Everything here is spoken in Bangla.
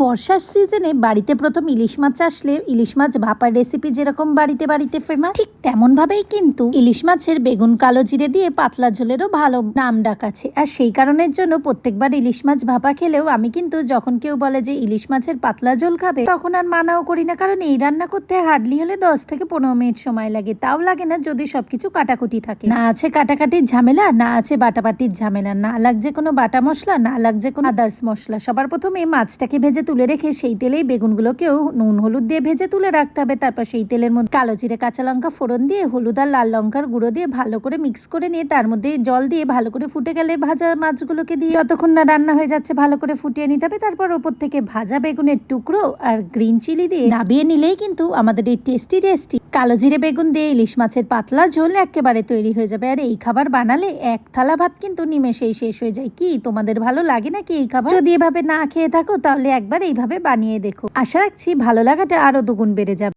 বর্ষার সিজনে বাড়িতে প্রথম ইলিশ মাছ আসলে ইলিশ মাছ ভাপার রেসিপি যেরকম বাড়িতে বাড়িতে ফেমাস ঠিক তেমন ভাবেই কিন্তু ইলিশ মাছের বেগুন, কালো জিরে দিয়ে পাতলা ঝোলেরও ভালো নাম ডাক আছে। আর সেই কারণের জন্য প্রত্যেকবার ইলিশ মাছ ভাপা খেলেও আমি কিন্তু যখন কেউ বলে যে ইলিশ মাছের পাতলা ঝোল খাবে, তখন আর মানাও করি না। কারণ এই রান্না করতে হার্ডলি হলে দশ থেকে পনেরো মিনিট সময় লাগে। তাও লাগে না যদি সবকিছু কাটাকুটি থাকে। না আছে কাটাকাটির ঝামেলা, না আছে বাটাবাটির ঝামেলা। না লাগছে কোনো বাটা মশলা, না লাগছে কোনো আদার্স মশলা। সবার প্রথমে মাছটাকে ভেজে তুলে রেখে সেই তেলেই বেগুনগুলোকেও নুন, হলুদ দিয়ে ভেজে তুলে রাখতে হবে। তারপর সেই তেলের মধ্যে কালো জিরে, কাঁচা লঙ্কা ফোড়ন দিয়ে হলুদ আর লাল লঙ্কার গুঁড়ো দিয়ে ভালো করে মিক্স করে নিয়ে তার মধ্যে জল দিয়ে ভালো করে ফুটে গেলে ভাজা মাছগুলোকে দিয়ে যতক্ষণ না রান্না হয়ে যাচ্ছে ভালো করে ফুটিয়ে নিতে হবে। তারপর ওপর থেকে ভাজা বেগুনের টুকরো আর গ্রিন চিলি দিয়ে নাবিয়ে নিলেই কিন্তু আমাদের এই টেস্টি টেস্টি কালো জিরে বেগুন দিয়ে ইলিশ মাছের পাতলা ঝোল একেবারে তৈরি হয়ে যাবে। আর এই খাবার বানালে এক থালা ভাত কিন্তু নিমেষেই শেষ হয়ে যায়। কি তোমাদের ভালো লাগে নাকি এই খাবার? যদি এভাবে না খেয়ে থাকো তাহলে একবার এইভাবে বানিয়ে দেখো। আশা রাখছি ভালো লাগাটা আরও দুগুণ বেড়ে যাবে।